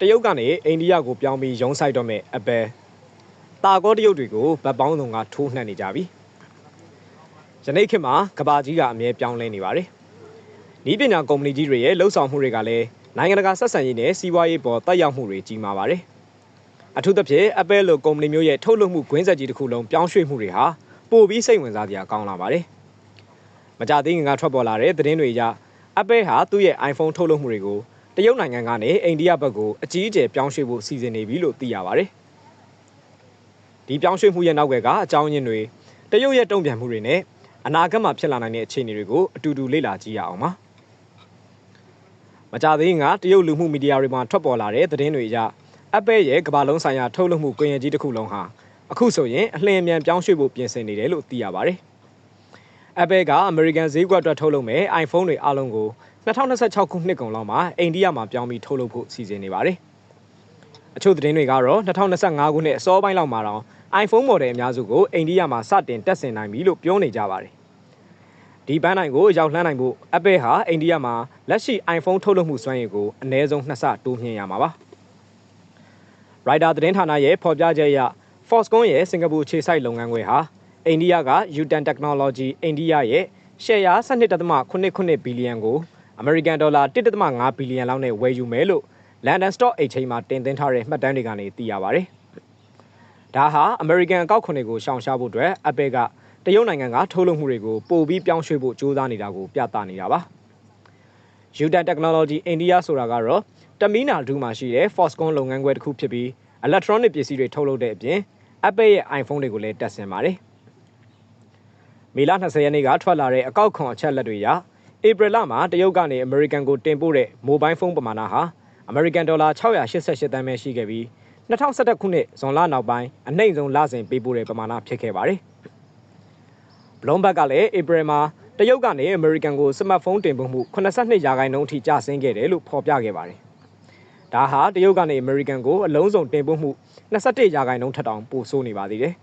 တရုတ်ကနေအိန္ဒိယကိုပြောင်းပြီးရုံးဆိုင်တော့မဲ့ Apple တာကောတရုတ်တွေကိုဗတ်ပေါင်းစုံကထိုးနှက်နေကြပြီယနေ့ခေတ်မှာကဘာကြီးကအမြဲပြောင်းလဲနေပါတယ်ဤပညာကုမ္ပဏီကြီးတွေရဲ့လှုပ်ဆောင်မှုတွေကလည်းနိုင်ငံတကာဆက်ဆံရေးနဲ့စီးပွားရေးပေါ်တက်ရောက်မှုတွေကြီးမားပါတယ်အထူးသဖြင့် Apple လိုကုမ္ပဏီမျိုးရဲ့ထုတ်လုပ်မှုကွင်းဆက်ကြီးတစ်ခုလုံးပြောင်းရွှေ့မှုတွေဟာပိုပြီးစိတ်ဝင်စားစရာကောင်းလာပါတယ်မကြသေးခင်ကထွက်ပေါ်လာတဲ့သတင်းတွေအရ Apple ဟာသူ့ရဲ့ iPhone ထုတ်လုပ်မှုတွေကို တရုတ်နိုင်ငံကနေအိန္ဒိယဘက်ကိုအကြီးအကျယ်ပြောင်းရွှေ့ဖို့စီစဉ်နေပြီလို့သိရပါတယ်။ဒီပြောင်းရွှေ့မှုရဲ့နောက်ွယ်ကအကြောင်းရင်းတွေတရုတ်ရဲ့တုံ့ပြန်မှုတွေနဲ့အနာဂတ်မှာဖြစ်လာနိုင်တဲ့အခြေအနေတွေကိုအတူတူလေ့လာကြည့်ရအောင်ပါ။မကြသေးခင်ကတရုတ်လူမှုမီဒီယာတွေမှာထွက်ပေါ်လာတဲ့သတင်းတွေအရ Apple ရဲ့ကမ္ဘာလုံးဆိုင်ရာထုတ်လုပ်မှုကွန်ရက်ကြီးတစ်ခုလုံးဟာအခုဆိုရင်အလင်းအမြန်ပြောင်းရွှေ့ဖို့ပြင်ဆင်နေတယ်လို့သိရပါတယ်။ Apple က American ဈေးကွက်အတွက်ထုတ်လုပ်မဲ့ iPhone တွေအားလုံးကို 2026ခုနှစ်ကုန်လောက်မှာအိန္ဒိယမှာပြောင်းပြီးထုတ်လုပ်ဖို့စီစဉ်နေပါတယ်။အချို့သတင်းတွေကတော့2025ခုနှစ်အစောပိုင်းလောက်မှာတော့ iPhone model အများစုကိုအိန္ဒိယမှာစတင်တက်ဆင်နိုင်ပြီလို့ပြောနေကြပါတယ်။ဒီပန်းနိုင်ကိုရောက်လှမ်းနိုင်ဖို့ Apple ဟာအိန္ဒိယမှာလက်ရှိ iPhone ထုတ်လုပ်မှုစွမ်းရည်ကိုအနည်းဆုံးနှစ်ဆတိုးမြှင့်ရမှာပါ။ Reuters သတင်းဌာနရဲ့ဖော်ပြချက်အရ Foxconn ရဲ့စင်ကာပူခြေစိုက်လုပ်ငန်းခွဲဟာအိန္ဒိယက Utan Technology အိန္ဒိယရဲ့ရှယ်ယာ12.89ဘီလီယံကို အမေရိကန်ဒေါ်လာ1.5ဘီလီယံလောက်နဲ့ဝယ်ယူမယ်လို့ London Stock Exchange မှာတင်သွင်းထားတဲ့မှတ်တမ်းတွေကနေသိရပါဗျ။ဒါဟာအမေရိကန်အကောက်ခွန်တွေကိုရှောင်ရှားဖို့အတွက် Apple ကတရုတ်နိုင်ငံကထုတ်လုပ်မှုတွေကိုပိုပြီးပြောင်းရွှေ့ဖို့ကြိုးစားနေတာကိုပြသနေတာပါ။ Utan Technology India ဆိုတာကတော့တမီနာဒူမှာရှိတဲ့ Foxconn လုပ်ငန်းခွဲတစ်ခုဖြစ်ပြီး electronic ပစ္စည်းတွေထုတ်လုပ်တဲ့အပြင် Apple ရဲ့ iPhone တွေကိုလည်းတက်ဆင်ပါတယ်။မေလ20ရက်နေ့ကထွက်လာတဲ့အကောက်ခွန်အချက်လက်တွေအရ ဧပြီလမှာတရုတ်ကနေအမေရိကန်ကိုတင်ပို့တဲ့မိုဘိုင်းဖုန်းပမာဏဟာအမေရိကန်ဒေါ်လာ688တန်းပဲရှိခဲ့ပြီး2011ခုနှစ်ဇွန်လနောက်ပိုင်းအနှိမ့်ဆုံးလစဉ်ပေးပို့တဲ့ပမာဏဖြစ်ခဲ့ပါတယ်။ဘလွန်ဘတ်ကလည်းဧပြီမှာတရုတ်ကနေအမေရိကန်ကိုစမတ်ဖုန်းတင်ပို့မှု82ရာခိုင်နှုန်းအထိကျဆင်းခဲ့တယ်လို့ဖော်ပြခဲ့ပါတယ်။ဒါဟာတရုတ်ကနေအမေရိကန်ကိုအလုံးစုံတင်ပို့မှု21ရာခိုင်နှုန်းထက်တောင်ပိုဆိုးနေပါသေးတယ်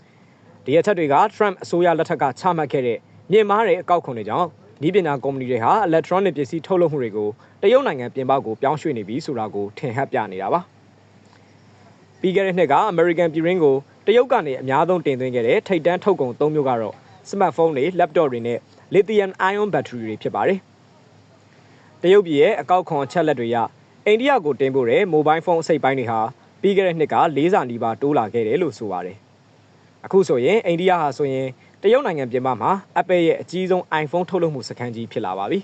။ဒီအချက်တွေက Trump အစိုးရလက်ထက်ကချမှတ်ခဲ့တဲ့မြင့်မားတဲ့အကောက်ခွန်တွေကြောင့် ဤပညာကုမ္ပဏီတွေဟာ electronic ပစ္စည်းထုတ်လုပ်မှုတွေကိုတရုတ်နိုင်ငံပြင်ပကိုပြောင်းရွှေ့နေပြီဆိုတာကိုထင်ဟပ်ပြနေတာပါပြီးခဲ့တဲ့နှစ်က American ပြည်ရင်းကိုတရုတ်ကနေအများဆုံးတင်သွင်းခဲ့တဲ့ထိပ်တန်းထုတ်ကုန်၃မျိုးကတော့ smartphone တွေ laptop တွေနဲ့ lithium ion battery တွေဖြစ်ပါတယ်တရုတ်ပြည်ရဲ့အကောက်ခွန်ချက်လက်တွေရအိန္ဒိယကိုတင်ပို့တဲ့ mobile phone အစိတ်ပိုင်းတွေဟာပြီးခဲ့တဲ့နှစ်က၄စာနီးပါးတိုးလာခဲ့တယ်လို့ဆိုပါတယ်အခုဆိုရင်အိန္ဒိယဟာဆိုရင် တရုတ်နိုင်ငံပြင်ပမှာ Apple ရဲ့အကြီးဆုံး iPhone ထုတ်လုပ်မှုစခန်းကြီးဖြစ်လာပါပြီ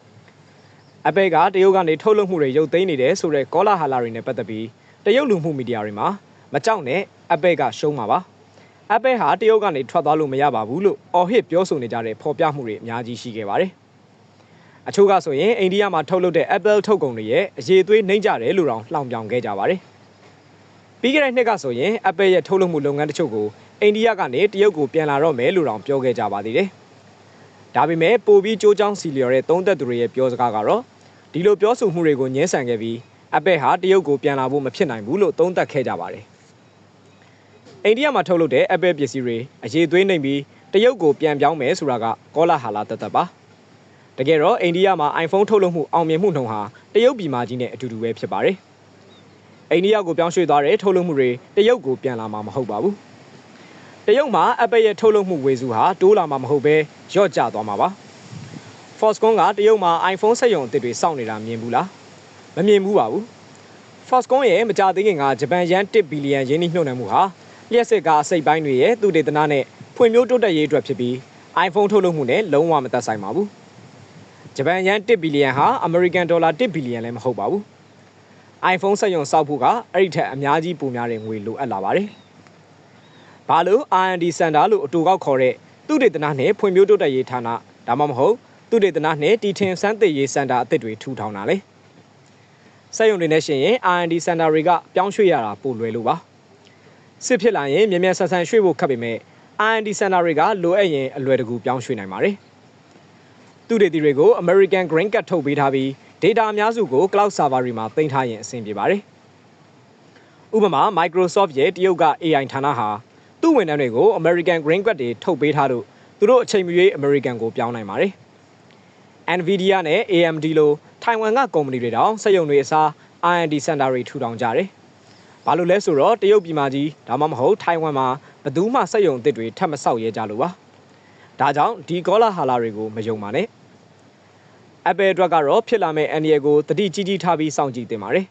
။ Apple ကတရုတ်ကနေထုတ်လုပ်မှုတွေရုပ်သိမ်းနေတယ်ဆိုတဲ့ကောလာဟလတွေနဲ့ပတ်သက်ပြီးတရုတ်လူမှုမီဒီယာတွေမှာမကြောက်နဲ့ Apple ကရှုံးမှာပါ။ Apple ဟာတရုတ်ကနေထွက်သွားလို့မရပါဘူးလို့အော်ဟစ်ပြောဆိုနေကြတဲ့ဖော်ပြမှုတွေအများကြီးရှိခဲ့ပါတယ်။အချို့ကဆိုရင်အိန္ဒိယမှာထုတ်လုပ်တဲ့ Apple ထုတ်ကုန်တွေရဲ့အရေးသွေးနှိမ့်ကြတယ်လို့တောင်လှောင်ပြောင်ခဲ့ကြပါတယ်။ပြီးခဲ့တဲ့နှစ်ကဆိုရင် Apple ရဲ့ထုတ်လုပ်မှုလုပ်ငန်းတချို့ကို အိန္ဒိယကနေတရုတ်ကိုပြန်လာတော့မယ်လို့တောင်ပြောခဲ့ကြပါသေးတယ်။ဒါပေမဲ့ပိုပြီးကြိုးချောင်းစီလျော်တဲ့သုံးသက်သူတွေရဲ့ပြောစကားကတော့ဒီလိုပြောဆိုမှုတွေကိုညှင်းဆန်ခဲ့ပြီး Apple ဟာတရုတ်ကိုပြန်လာဖို့မဖြစ်နိုင်ဘူးလို့သုံးသပ်ခဲ့ကြပါတယ်။အိန္ဒိယမှာထုတ်လုပ်တဲ့ Apple ပစ္စည်းတွေအရေးသွေးနှိမ်ပြီးတရုတ်ကိုပြန်ပြောင်းမယ်ဆိုတာကကောလာဟာလာတသက်ပါ။တကယ်တော့အိန္ဒိယမှာ iPhone ထုတ်လုပ်မှုအောင်မြင်မှုနှုန်းဟာတရုတ်ပြည်မှာကြီးနဲ့အတူတူပဲဖြစ်ပါတယ်။အိန္ဒိယကိုပြောင်းရွှေ့သွားတဲ့ထုတ်လုပ်မှုတွေတရုတ်ကိုပြန်လာမှာမဟုတ်ပါဘူး။တ ရုတ်မှာ Apple ရဲ့ထုတ်လုပ်မှုဝေစုဟာတိုးလာမှာမဟုတ်ပဲလျော့ကျသွားမှာပါ Foxconn ကတရုတ်မှာ iPhone စက်ရုံအသစ်တွေစောင့်နေတာမြင်ဘူးလားမမြင်ဘူးပါဘူး Foxconn ရဲ့မကြသေးခင်ကဂျပန်ယန်1ဘီလီယံရင်းနှီးမြှုပ်နှံမှုဟာလျှက်စစ်ကားအစိတ်ပိုင်းတွေရဲ့သူတေသနာနဲ့ဖွံ့ဖြိုးတိုးတက်ရေးအတွက်ဖြစ်ပြီး iPhone ထုတ်လုပ်မှုနဲ့လုံးဝမသက်ဆိုင်ပါဘူးဂျပန်ယန်1ဘီလီယံဟာ American ဒေါ်လာ1ဘီလီယံလည်းမဟုတ်ပါဘူး iPhone စက်ရုံစောက်ဖို့ကအဲ့ဒီထက်အများကြီးပိုများတဲ့ငွေလိုအပ်လာပါတယ် ဘာလို့ R&D Center လို့အတူကောက်ခေါ်တဲ့သုတေသနနဲ့ဖွံ့ဖြိုးတိုးတက်ရေးဌာနဒါမှမဟုတ်သုတေသနနဲ့တီထင်စမ်းသစ်ရေးစင်တာအသစ်တွေထူထောင်တာလေစက်ရုံတွေနဲ့ရှင်ရင် R&D စင်တာတွေကပြောင်းရွှေ့ရတာပိုလွယ်လို့ပါစစ်ဖြစ်လာရင်မြန်မြန်ဆန်ဆန်ရွှေ့ဖို့ခက်ပေမဲ့ R&D စင်တာတွေကလိုအပ်ရင်အလွယ်တကူပြောင်းရွှေ့နိုင်ပါတယ်သူတွေတီတွေကို American Green Card ထုတ်ပေးထားပြီး data အများစုကို cloud server တွေမှာတင်ထားရင်အဆင်ပြေပါတယ်ဥပမာ Microsoft ရဲ့တရုတ်က AI ဌာနဟာ သူ့ဝန်ထမ်းတွေကို American Green Card တွေထုတ်ပေးထားလို့သူတို့အချိန်မရွေး American ကိုပြောင်းနိုင်ပါတယ်။ Nvidia နဲ့ AMD လိုထိုင်ဝမ်ကကုမ္ပဏီတွေတောင်စက်ရုံတွေအစား R&D Center တွေထူထောင်ကြတယ်။ဘာလို့လဲဆိုတော့တရုတ်ပြည်မှာကြီးဒါမှမဟုတ်ထိုင်ဝမ်မှာဘယ်သူမှစက်ရုံအသစ်တွေထပ်မဆောက်ရဲကြလို့ပါ။ဒါကြောင့်ဒီကောလာဟာလာတွေကိုမယုံပါနဲ့။ Apple အတွက်ကတော့ဖြစ်လာမယ့်အန်ဒီယကိုတတိကြီးကြီးထားပြီးစောင့်ကြည့်တင်ပါတယ်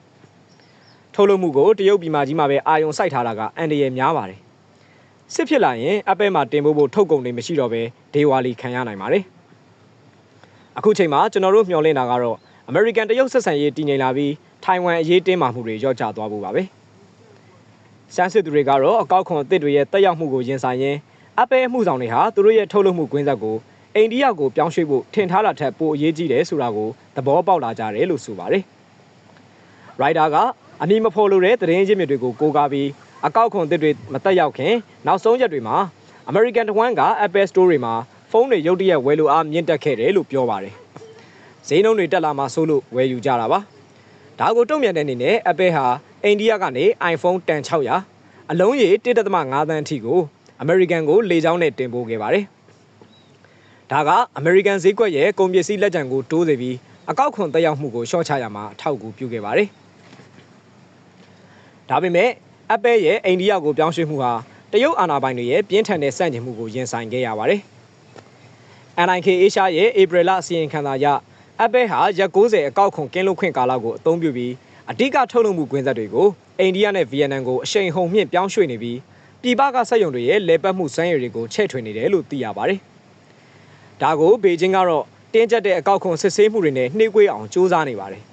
။ထုတ်လုပ်မှုကိုတရုတ်ပြည်မှာကြီးမှာပဲအာယုံစိုက်ထားတာကအန်ဒီယများပါတယ်။ စစ်ဖြစ်လာရင် Apple မှာတင်ပို့ဖို့ထုတ်ကုန်တွေမရှိတော့ဘဲဒေဝါလီခံရနိုင်ပါတယ်။အခုချိန်မှာကျွန်တော်တို့မျှော်လင့်တာကတော့ American တရုတ်ဆက်ဆံရေးတည်ငြိမ်လာပြီးထိုင်ဝမ်အရေးတင်းမာမှုတွေလျော့ကျသွားဖို့ပါပဲ။စမ်းစစ်သူတွေကတော့အကောက်ခွန်အသစ်တွေရဲ့တက်ရောက်မှုကိုရင်ဆိုင်ရင်း Apple အမှုဆောင်တွေဟာသူတို့ရဲ့ထုတ်လုပ်မှုကွင်းဆက်ကိုအိန္ဒိယကိုပြောင်းရွှေ့ဖို့ထင်ထားတာထက်ပိုအရေးကြီးတယ်ဆိုတာကိုသဘောပေါက်လာကြတယ်လို့ဆိုပါတယ်။ Rider ကအမည်မဖော်လိုတဲ့သတင်းရင်းမြစ်တွေကိုကိုးကားပြီး အကောက်ခွန်အသစ်တွေမတက်ရောက်ခင်နောက်ဆုံးရက်တွေမှာ American တဝမ်းက Apple Store တွေမှာဖုန်းတွေရုတ်တရက်ဝယ်လိုအားမြင့်တက်ခဲ့တယ်လို့ပြောပါတယ်။ဈေးနှုန်းတွေတက်လာမှဆိုလို့ဝယ်ယူကြတာပါ။ဒါကိုတုံ့ပြန်တဲ့အနေနဲ့ Apple ဟာအိန္ဒိယကနေ iPhone 10600အလုံးရေ1.5သန်းအထိကို American ကိုလေကြောင်းနဲ့တင်ပို့ခဲ့ပါတယ်။ဒါက American ဈေးကွက်ရဲ့ကုန်ပစ္စည်းလက်ကျန်ကိုတိုးစေပြီးအကောက်ခွန်တက်ရောက်မှုကိုရှော့ချရမှာအထောက်အကူပြုခဲ့ပါတယ်။ဒါပေမဲ့ Apple ရဲ့အိန္ဒိယကိုပြောင်းရွှေ့မှုဟာတရုတ်အာဏာပိုင်တွေရဲ့ပြင်းထန်တဲ့စန့်ကျင်မှုကိုရင်ဆိုင်ခဲ့ရပါတယ်။ NIK Asia ရဲ့ဧပြီလအစီရင်ခံစာအရ Apple ဟာရက်90အကောက်ခွန်ကင်းလွတ်ခွင့်ကာလကိုအသုံးပြုပြီးအဓိကထုတ်လုပ်မှုကွင်းဆက်တွေကိုအိန္ဒိယနဲ့ဗီယက်နမ်ကိုအရှိန်ဟုန်မြင့်ပြောင်းရွှေ့နေပြီးပြည်ပကစက်ရုံတွေရဲ့လဲပတ်မှုစွမ်းရည်တွေကိုချဲ့ထွင်နေတယ်လို့သိရပါတယ်။ဒါကိုဘေကျင်းကတော့တင်းကျပ်တဲ့အကောက်ခွန်စစ်ဆေးမှုတွေနဲ့နှေးကွေးအောင်စူးစမ်းနေပါတယ်။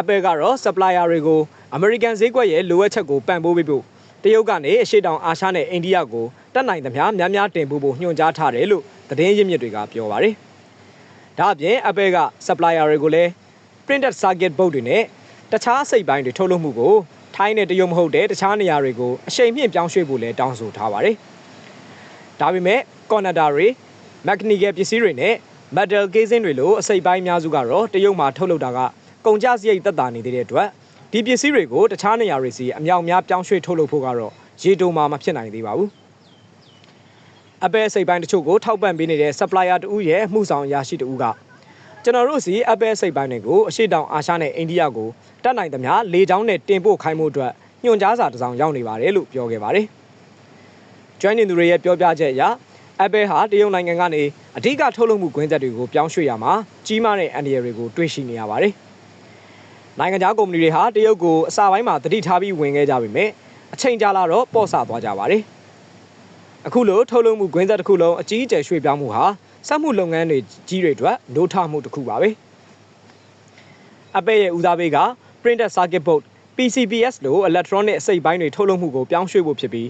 Apple ကတော့ supplier တွေကို American ဈေးကွက်ရဲ့လိုအပ်ချက်ကိုပံ့ပိုးပေးဖို့တရုတ်ကနေအရှေ့တောင်အာရှနဲ့အိန္ဒိယကိုတက်နိုင်သမျှများများတင်ပို့ဖို့ညွှန်ကြားထားတယ်လို့သတင်းရင်းမြစ်တွေကပြောပါတယ်။ဒါအပြင် Apple က supplier တွေကိုလည်း printed circuit board တွေနဲ့တခြားစိတ်ပိုင်းတွေထုတ်လုပ်မှုကိုထိုင်းနဲ့တရုတ်မဟုတ်တဲ့တခြားနေရာတွေကိုအရှိန်မြင့်ပြောင်းရွှေ့ဖို့လည်းတောင်းဆိုထားပါတယ်။ဒါပေမဲ့ connector တွေ mechanical ပစ္စည်းတွေနဲ့ metal casing တွေလိုအစိတ်ပိုင်းအများစုကတော့တရုတ်မှာထုတ်လုပ်တာက ကုန်ကျစရိတ်သက်သာနေသေးတဲ့အတွက်ဒီပစ္စည်းတွေကိုတခြားနေရာတွေစီအမြောက်များပြောင်းရွှေ့ထုတ်လုပ်ဖို့ကတော့ရေတိုမှာမဖြစ်နိုင်သေးပါဘူး။ Apple စိတ်ပိုင်းတချို့ကိုထောက်ပံ့ပေးနေတဲ့ supplier တူရဲ့မှုဆောင်ရရှိတူကကျွန်တော်တို့စီ Apple စိတ်ပိုင်းတွေကိုအရှိတောင်အာရှနဲ့အိန္ဒိယကိုတက်နိုင်သမျှလေကြောင်းနဲ့တင်ပို့ခိုင်းမှုအတွက်ညွှန်ကြားစာတစ်စောင်ရောက်နေပါတယ်လို့ပြောခဲ့ပါတယ်။ join နေသူတွေရဲ့ပြောပြချက်အရ Apple ဟာတရုတ်နိုင်ငံကနေအဓိကထုတ်လုပ်မှုကွင်းဆက်တွေကိုပြောင်းရွှေ့ရမှာကြီးမားတဲ့အန္တရာယ်တွေကိုတွေ့ရှိနေရပါတယ်။ နိုင်ငံခြားကုမ္ပဏီတွေဟာတရုတ်ကိုအစပိုင်းမှာတတိထားပြီးဝင်ခဲ့ကြပေမဲ့အချိန်ကြာလာတော့ပေါ့ဆသွားကြပါတယ်။အခုလိုထုတ်လုပ်မှုကွင်းဆက်တစ်ခုလုံးအကြီးအကျယ်ရွှေ့ပြောင်းမှုဟာစက်မှုလုပ်ငန်းတွေကြီးတွေအတွက်နိုးထမှုတစ်ခုပါပဲ။ Apple ရဲ့ဦးစားပေးက printed circuit board PCBS လို electronic အစိတ်ပိုင်းတွေထုတ်လုပ်မှုကိုပြောင်းရွှေ့ဖို့ဖြစ်ပြီး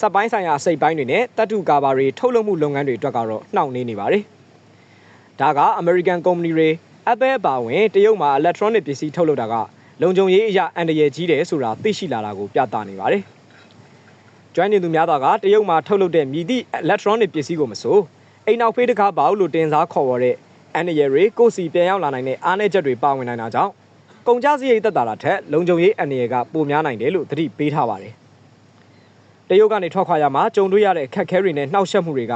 စက်ပိုင်းဆိုင်ရာအစိတ်ပိုင်းတွေနဲ့တတ်တူကာဘာတွေထုတ်လုပ်မှုလုပ်ငန်းတွေအတွက်ကတော့နှောင့်နှေးနေပါတယ်။ဒါက American ကုမ္ပဏီတွေ Apple ပါဝင်တရုတ်မှာ electronic ပစ္စည်းထုတ်လုပ်တာကလုံခြုံရေးအရာအန္တရာယ်ကြီးတယ်ဆိုတာသိရှိလာတာကိုပြသနေပါတယ်။ join နေသူများသာကတရုတ်မှာထုတ်လုပ်တဲ့မြည်သည့် electronic ပစ္စည်းကိုမဆိုအိမ်နောက်ဖေးတကားပေါလို့တင်စားခေါ်ဝေါ်တဲ့အန်ရယ်တွေကိုစီပြန်ရောက်လာနိုင်တဲ့အားနည်းချက်တွေပါဝင်နိုင်တာကြောင့်ကုန်ကျစရိတ်သက်သာတာထက်လုံခြုံရေးအန်ရယ်ကပိုများနိုင်တယ်လို့သတိပေးထားပါတယ်။တရုတ်ကနေထွက်ခွာရမှာကြုံတွေ့ရတဲ့ခက်ခဲတွေနဲ့နှောက်ယှက်မှုတွေက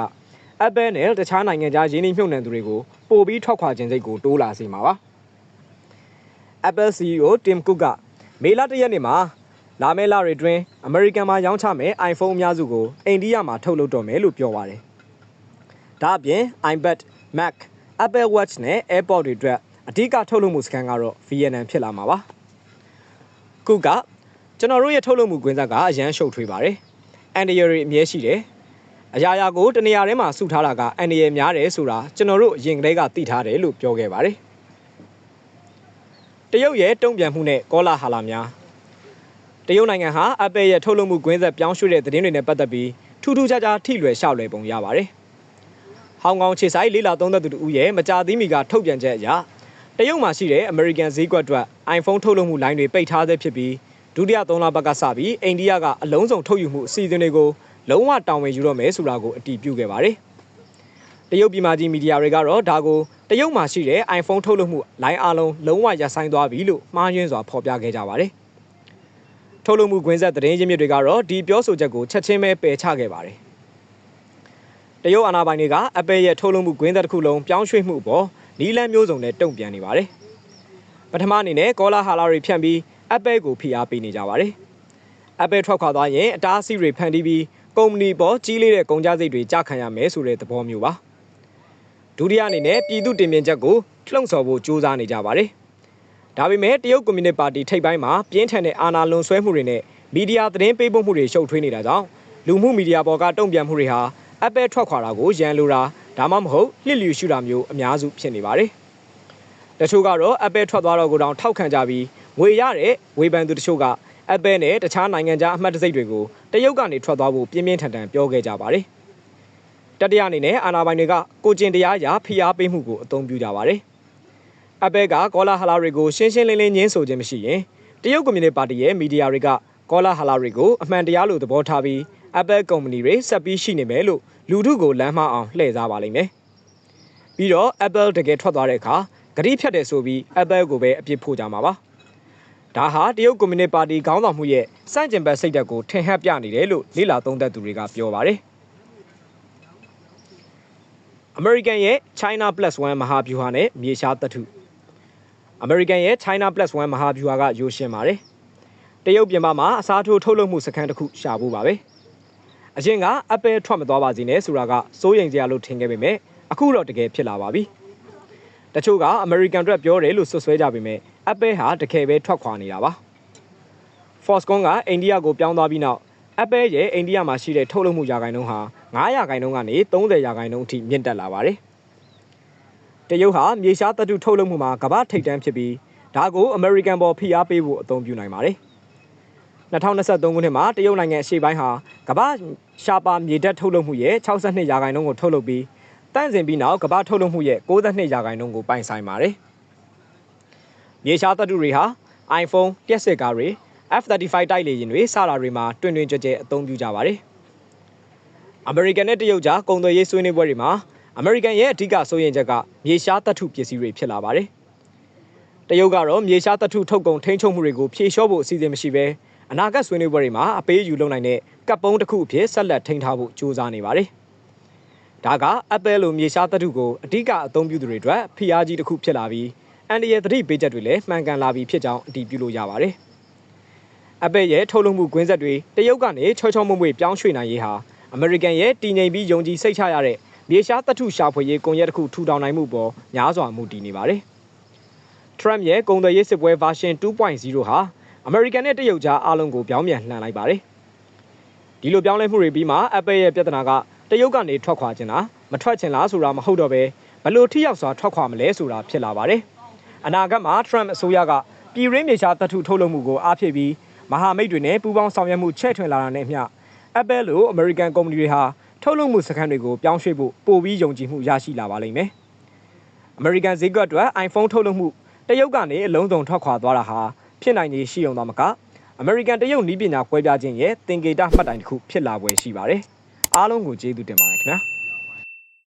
Apple နဲ့တခြားနိုင်ငံခြားရင်းနှီးမြှုပ်နှံသူတွေကိုပိုပြီးထွက်ခွာခြင်းစိတ်ကိုတိုးလာစေမှာပါ။ Apple CEO Tim Cook ကမေလ၁ရက်နေ့မှာလာမယ့်လတွေအတွင်းအမေရိကန်မှာရောင်းချမယ့် iPhone အများစုကိုအိန္ဒိယမှာထုတ်လုပ်တော့မယ်လို့ပြောပါတယ်။ဒါအပြင် iPad, Mac, Apple Watch နဲ့ AirPods တွေအတွက်အဓိကထုတ်လုပ်မှုစခန်းကတော့ VNM ဖြစ်လာမှာပါ။ခုကကျွန်တော်တို့ရဲ့ထုတ်လုပ်မှုကွင်းဆက်ကအရန်ရှုပ်ထွေးပါတယ်။အန်ဒီယရီအမြဲရှိတယ်။ အရာရာကိုတနေရာထဲမှာစုထားတာကအန်ဒီယယ်များတယ်ဆိုတာကျွန်တော်တို့အရင်ကတည်းကသိထားတယ်လို့ပြောခဲ့ပါတယ်။တရုတ်ရဲ့တုံ့ပြန်မှုနဲ့ကောလာဟာလာများတရုတ်နိုင်ငံဟာ Apple ရဲ့ထုတ်လုပ်မှုကွင်းဆက်ပြောင်းရွှေ့တဲ့သတင်းတွေနဲ့ပတ်သက်ပြီးထူးထူးခြားခြားထိလွယ်ရှောက်လွယ်ပုံရပါတယ်။ဟောင်ကောင်ခြေဆိုင်လေးလာသုံးသက်သူတို့ရဲ့မကြာသေးမီကထုတ်ပြန်ချက်အရတရုတ်မှာရှိတဲ့ American ဈေးကွက်အတွက် iPhone ထုတ်လုပ်မှုလိုင်းတွေပိတ်ထားသေးဖြစ်ပြီးဒုတိယသုံးလပတ်ကစပြီးအိန္ဒိယကအလုံးစုံထုတ်ယူမှုအစီအစဉ်တွေကို လုံးဝတောင်းဝင်ယူတော့မယ်ဆိုတာကိုအတည်ပြုခဲ့ပါတယ်။တရုတ်ပြည်မှာကြီးမီဒီယာတွေကတော့ဒါကိုတရုတ်မှာရှိတဲ့ iPhone ထုတ်လုပ်မှုလိုင်းအားလုံးလုံးဝရပ်ဆိုင်းသွားပြီလို့မှားယွင်းစွာဖော်ပြခဲ့ကြပါတယ်။ထုတ်လုပ်မှုကွင်းဆက်သတင်းရင်းမြစ်တွေကတော့ဒီပြောဆိုချက်ကိုချက်ချင်းပဲပယ်ချခဲ့ပါတယ်။တရုတ်အာဏာပိုင်တွေက Apple ရဲ့ထုတ်လုပ်မှုကွင်းဆက်တစ်ခုလုံးပြောင်းရွှေ့မှုအပေါ်နီးလန်းမျိုးစုံနဲ့တုံ့ပြန်နေပါတယ်။ပထမအနေနဲ့ကောလာဟာလာတွေဖြန့်ပြီး Apple ကိုဖိအားပေးနေကြပါတယ်။ Apple ထွက်ခွာသွားရင်အတားအဆီးတွေဖန်တီးပြီး ကုမ္ပဏီပေါ်ကြီးလေးတဲ့ကုန်ကျစရိတ်တွေကြခံရမယ်ဆိုတဲ့သဘောမျိုးပါ။ဒုတိယအနေနဲ့ပြည်သူတင်မြင့်ချက်ကိုလှုံ့ဆော်ဖို့ကြိုးစားနေကြပါတယ်။ဒါပေမဲ့တရုတ်ကွန်မြူနစ်ပါတီထိပ်ပိုင်းမှာပြင်းထန်တဲ့အာဏာလွန်ဆွဲမှုတွေနဲ့မီဒီယာသတင်းပေးပို့မှုတွေရှုပ်ထွေးနေတာကြောင့်လူမှုမီဒီယာပေါ်ကတုံ့ပြန်မှုတွေဟာ Apple ထွက်ခွာတာကိုရန်လိုတာဒါမှမဟုတ်လှစ်လျူရှုတာမျိုးအများစုဖြစ်နေပါတယ်။တချို့ကတော့ Apple ထွက်သွားတော့ကိုတောင်ထောက်ခံကြပြီးငွေရတဲ့ဝေဖန်သူတချို့က Apple နဲ့တခြားနိုင်ငံခြားအမှတ်တံဆိပ်တွေကိုတရုတ်ကနေထွက်သွားဖို့ပြင်းပြင်းထန်ထန်ပြောခဲ့ကြပါတယ်။တတိယအနေနဲ့အာဏာပိုင်တွေကကိုကျင်တရားရာဖိအားပေးမှုကိုအသုံးပြုကြပါတယ်။ Apple ကကောလာဟလာတွေကိုရှင်းရှင်းလင်းလင်းညင်းဆိုခြင်းမရှိရင်တရုတ်ကွန်မြူနစ်ပါတီရဲ့မီဒီယာတွေကကောလာဟလာတွေကိုအမှန်တရားလို့သဘောထားပြီး Apple ကုမ္ပဏီတွေဆက်ပြီးရှိနေမယ်လို့လူထုကိုလမ်းမအောင်လှည့်စားပါလိမ့်မယ်။ပြီးတော့ Apple တကယ်ထွက်သွားတဲ့အခါဂတိဖြတ်တယ်ဆိုပြီး Apple ကိုပဲအပြစ်ဖို့ကြမှာပါ။ ဒါဟာတရုတ်ကွန်မြူနစ်ပါတီခေါင်းဆောင်မှုရဲ့စန့်ကျင်ဘက်စိတ်ဓာတ်ကိုထင်ဟပ်ပြနေတယ်လို့လေ့လာသုံးသပ်သူတွေကပြောပါတယ်။ American ရဲ့ China Plus 1မဟာဗျူဟာနဲ့မြေရှားသတ္ထု American ရဲ့ China Plus 1မဟာဗျူဟာကရိုးရှင်းပါတယ်။တရုတ်ပြည်မှာအစားထိုးထုတ်လုပ်မှုစခန်းတစ်ခုရှာဖို့ပါပဲ။အရင်က Apple ထွက်မသွားပါစေနဲ့ဆိုတာကစိုးရိမ်စရာလို့ထင်ခဲ့ပေမဲ့အခုတော့တကယ်ဖြစ်လာပါပြီ။တချို့က American အတွက်ပြောတယ်လို့ဆွဆွဲကြပေမဲ့ Apple ဟာတကယ်ပဲထွက်ခွာနေတာပါ။ Foxconn ကအိန္ဒိယကိုပြောင်းသွားပြီးနောက် Apple ရဲ့အိန္ဒိယမှာရှိတဲ့ထုတ်လုပ်မှုရာခိုင်နှုန်းဟာ9ရာခိုင်နှုန်းကနေ30ရာခိုင်နှုန်းအထိမြင့်တက်လာပါတယ်။တရုတ်ဟာမြေရှားသတ္တုထုတ်လုပ်မှုမှာကမ္ဘာထိပ်တန်းဖြစ်ပြီးဒါကို American ပေါ်ဖိအားပေးဖို့အသုံးပြုနိုင်ပါတယ်။2023ခုနှစ်မှာတရုတ်နိုင်ငံအရှေ့ပိုင်းဟာကမ္ဘာရှားပါမြေဓာတ်ထုတ်လုပ်မှုရဲ့62ရာခိုင်နှုန်းကိုထုတ်လုပ်ပြီးတန့်စင်ပြီးနောက်ကမ္ဘာထုတ်လုပ်မှုရဲ့62ရာခိုင်နှုန်းကိုပိုင်ဆိုင်ပါတယ်။ မြေရှားသတ္တုတွေဟာ iPhone တက်စစ်ကားတွေ F35 တိုက်လေယာဉ်တွေစတာတွေမှာတွင်တွင်ကြဲကြဲအသုံးပြုကြပါတယ်။ American နဲ့တရုတ်ကြားကုန်သွယ်ရေးဆွေးနွေးပွဲတွေမှာ American ရဲ့အဓိကစိုးရိမ်ချက်ကမြေရှားသတ္ထုပစ္စည်းတွေဖြစ်လာပါတယ်။တရုတ်ကတော့မြေရှားသတ္ထုထုတ်ကုန်ထိန်းချုပ်မှုတွေကိုဖြေလျှော့ဖို့အစီအစဉ်မရှိဘဲအနာဂတ်ဆွေးနွေးပွဲတွေမှာအပေးယူလုပ်နိုင်တဲ့ကပ်ပုံးတစ်ခုအဖြစ်ဆက်လက်ထိန်းထားဖို့ကြိုးစားနေပါတယ်။ဒါက Apple လိုမြေရှားသတ္ထုကိုအဓိကအသုံးပြုသူတွေအတွက်ဖိအားကြီးတစ်ခုဖြစ်လာပြီး အန်ဒီရဲ့သတိပေးချက်တွေလည်းမှန်ကန်လာပြီးဖြစ်ကြောင်းအတည်ပြုလို့ရပါတယ်။ Apple ရဲ့ထုတ်လုပ်မှုကွင်းဆက်တွေတရုတ်ကနေချောချောမွေ့မွေ့ပြောင်းရွှေ့နိုင်ရေးဟာ American ရဲ့တည်ငြိမ်ပြီးယုံကြည်စိတ်ချရတဲ့မြေရှားသတ္ထုရှာဖွေရေးကွန်ရက်တစ်ခုထူထောင်နိုင်မှုပေါ်များစွာမူတည်နေပါတယ်။ Trump ရဲ့ကုန်သွယ်ရေးစစ်ပွဲ version 2.0ဟာ American နဲ့တရုတ်ကြားအားလုံးကိုပြောင်းပြန်လှန်လိုက်ပါတယ်။ဒီလိုပြောင်းလဲမှုတွေပြီးမှ Apple ရဲ့ပြဿနာကတရုတ်ကနေထွက်ခွာခြင်းလားမထွက်ခြင်းလားဆိုတာမဟုတ်တော့ပဲဘလို့ထိရောက်စွာထွက်ခွာမလဲဆိုတာဖြစ်လာပါတယ်။ အနာဂတ်မှာ Trump အစိုးရကပြည်ရင်းမြေရှားသတ္ထုထုတ်လုပ်မှုကိုအားဖြည့်ပြီးမဟာမိတ်တွေနဲ့ပူးပေါင်းဆောင်ရွက်မှုချဲ့ထွင်လာတာနဲ့အမျှ Apple လို American ကုမ္ပဏီတွေဟာထုတ်လုပ်မှုစခန်းတွေကိုပြောင်းရွှေ့ဖို့ပိုပြီးယုံကြည်မှုရရှိလာပါလိမ့်မယ်။ American ဈေးကွက်အတွက် iPhone ထုတ်လုပ်မှုတရုတ်ကနေအလုံးစုံထွက်ခွာသွားတာဟာဖြစ်နိုင်ခြေရှိုံသွားမှာက American တရုတ်နီးပညာကွဲပြားခြင်းရဲ့သင်္ကေတမှတ်တိုင်တစ်ခုဖြစ်လာပွဲရှိပါတယ်။အားလုံးကိုကျေးဇူးတင်ပါတယ်ခင်ဗျာ။